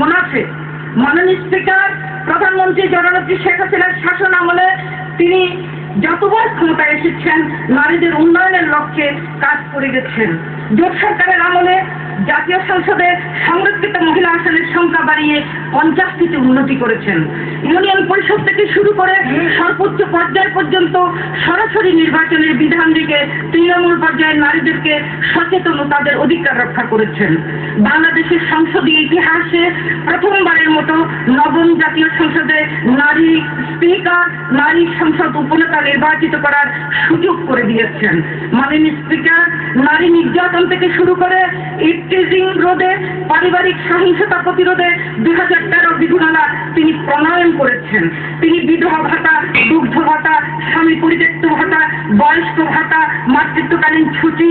মুনাফে মাননীয় স্পিকার, প্রধানমন্ত্রী জননেত্রী শেখ হাসিনার শাসন আমলে তিনি যতবার ক্ষমতায় এসেছেন, নারীদের উন্নয়নের লক্ষ্যে কাজ করে গেছেন। জোট সরকারের আমলে জাতীয় সংসদে সংরক্ষিত মহিলা আসনের সংখ্যা বাড়িয়ে পঞ্চাশটিতে উন্নতি করেছেন। ইউনিয়ন পরিষদ থেকে শুরু করে সর্বোচ্চ পর্যায় পর্যন্ত সরাসরি নির্বাচনের বিধান দিকে তৃণমূল পর্যায়ের নারীদেরকে সচেতন তাদের অধিকার রক্ষা করেছেন। বাংলাদেশের সংসদীয় ইতিহাসে প্রথমবারের মতো নবম জাতীয় সংসদে নারী স্পিকার নারী সংসদ উপনেতা নির্বাচিত করার সুযোগ করে দিয়েছেন। মাননীয় স্পিকার নারী নির্যাতন থেকে শুরু করে ইফটিজিং রোধে, পারিবারিক সহিংসতা প্রতিরোধে দুই হাজার তেরো বিধিমালা তিনি প্রণয়ন করেছেন। তিনি বিধবা ভাতা, দুগ্ধ ভাতা, স্বামী পরিত্যক্ত ভাতা, বয়স্ক ভাতা, মাতৃত্বকালীন ছুটি,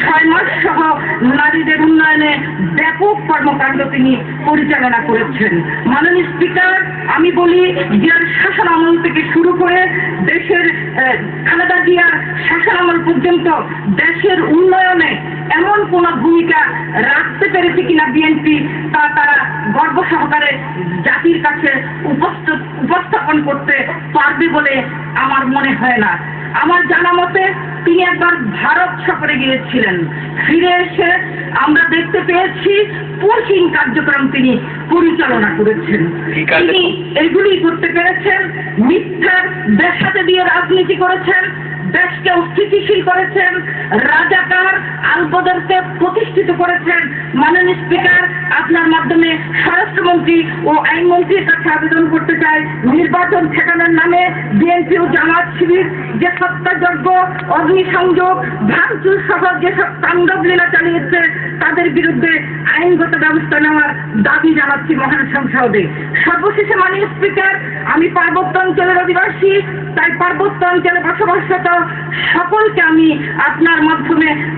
ছয় মাস সহ নারীদের উন্নয়নে ব্যাপক কর্মকাণ্ড তিনি পরিচালনা করেছেন। মাননীয় স্পিকার আমি বলি জিয়ার শাসন আমল থেকে শুরু করে দেশের খালেদা জিয়ার শাসন আমল পর্যন্ত দেশের উন্নয়নে এমন কোন ভূমিকা রাখতে পেরেছে কিনা বিএনপি, তা তারা গর্ব সহকারে জাতির কাছে উপস্থ- উপস্থাপন করতে পারবে বলে আমার মনে হয় না। আমার জানা মতে তিনি একবার ভারত সফরে গিয়েছিলেন। ফিরে এসে আমরা দেখতে পেয়েছি পুরকিং কার্যক্রম তিনি পরিচালনা করেছেন। তিনি এগুলি করতে পেরেছেন মিথ্যার দেশাতে দিয়ে রাজনীতি করেছেন দেশকে অস্থিতিশীল করেছেন রাজাকার আলবদরকে প্রতিষ্ঠিত করেছেন মাননীয় স্পিকার, আপনার মাধ্যমে স্বরাষ্ট্রমন্ত্রী ও আইনমন্ত্রীর কাছে আবেদন করতে চাই। নির্বাচন ঠেকানোর নামে বিএনপি ও জামাত শিবির যে হত্যাযজ্ঞ অগ্নিসংযোগ, ভাঙচুর সহ যেসব তাণ্ডব লীলা চালিয়েছে, তাদের বিরুদ্ধে আইনগত ব্যবস্থা নেওয়ার দাবি জানাচ্ছি মহান সংসদে। সর্বশেষে মাননীয় স্পিকার, আমি পার্বত্য অঞ্চলের অধিবাসী, তাই পার্বত্য অঞ্চলে বসবাসরত সকলকে আমি আপনার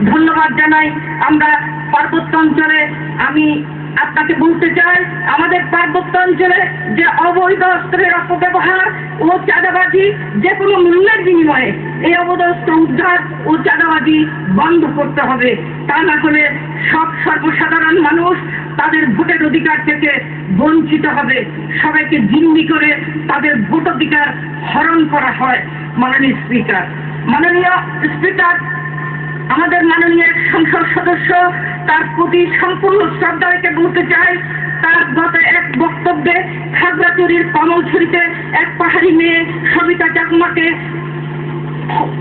ধন্যবাদ জানাই। আমরা পার্বত্য অঞ্চলে, আমি আপনাকে বলতে চাই, আমাদের পার্বত্য অঞ্চলে যে অবৈধ অস্ত্রের অপব্যবহার ও চাঁদাবাজি যে কোনো মূল্যের বিনিময়ে এই অবৈধ অস্ত্র উদ্ধার ও চাঁদাবাজি বন্ধ করতে হবে। তা না হলে সব সর্বসাধারণ মানুষ তাদের ভোটের অধিকার থেকে বঞ্চিত হবে। সবাইকে জিম্মি করে তাদের ভোট অধিকার হরণ করা হয়। মাননীয় স্পিকার মাননীয় স্পিকার আমাদের মাননীয় সংসদ সদস্য, তার প্রতি সম্পূর্ণ শ্রদ্ধা রেখে বলতে চাই, তার গত এক বক্তব্যে খাগড়াচুরির কমলছড়িতে এক পাহাড়ি মেয়ে সবিতা চাকমাকে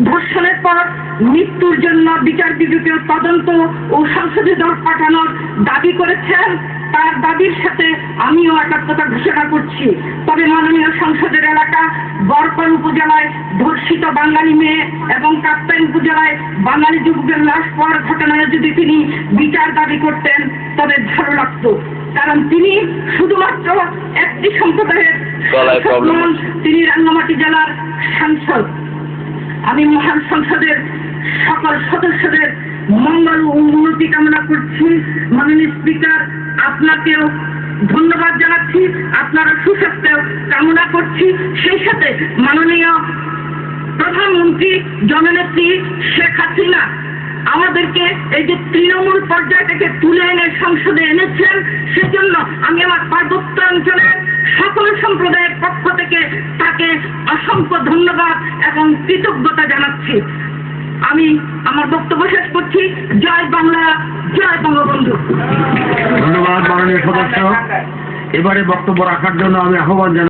ধর্ষণের পর মৃত্যুর জন্য বিচার বিভাগীয় তদন্ত ও সংসদে দল পাঠানোর দাবি করেছেন তার দাবির সাথে আমিও একাত্মতা ঘোষণা করছি। তবে মাননীয় সংসদের এলাকা বরকল উপজেলায় ধর্ষিত বাঙালি মেয়ে এবং কাপ্তাইন উপজেলায় বাঙালি যুবকের লাশ পাওয়ার ঘটনায় যদি তিনি বিচার দাবি করতেন তবে ভালো লাগতো। কারণ তিনি শুধুমাত্র একটি সম্প্রদায়ের তিনি রাঙ্গামাটি জেলার সাংসদ। আমি মহান সংসদের সকল সদস্যদের মঙ্গল ও উন্নতি কামনা করছি। মাননীয় স্পিকার, আপনাকেও ধন্যবাদ জানাচ্ছি। আপনার সুস্বাস্থ্য কামনা করছি। সেই সাথে মাননীয় প্রধানমন্ত্রী, জননেত্রী শেখ হাসিনা আমাদেরকে এই যে তৃণমূল পর্যায় থেকে তুলে এনে সংসদে এনেছেন, সেজন্য আমি আমার পার্বত্য অঞ্চলের সকল সম্প্রদায়ের পক্ষ থেকে তাকে অসংখ্য ধন্যবাদ এবং কৃতজ্ঞতা জানাচ্ছি। আমি আমার বক্তব্য শেষ করছি। জয় বাংলা, জয় বঙ্গবন্ধু। ধন্যবাদ মাননীয় সদস্য। এবারে বক্তব্য রাখার জন্য আমি আহ্বান জানাই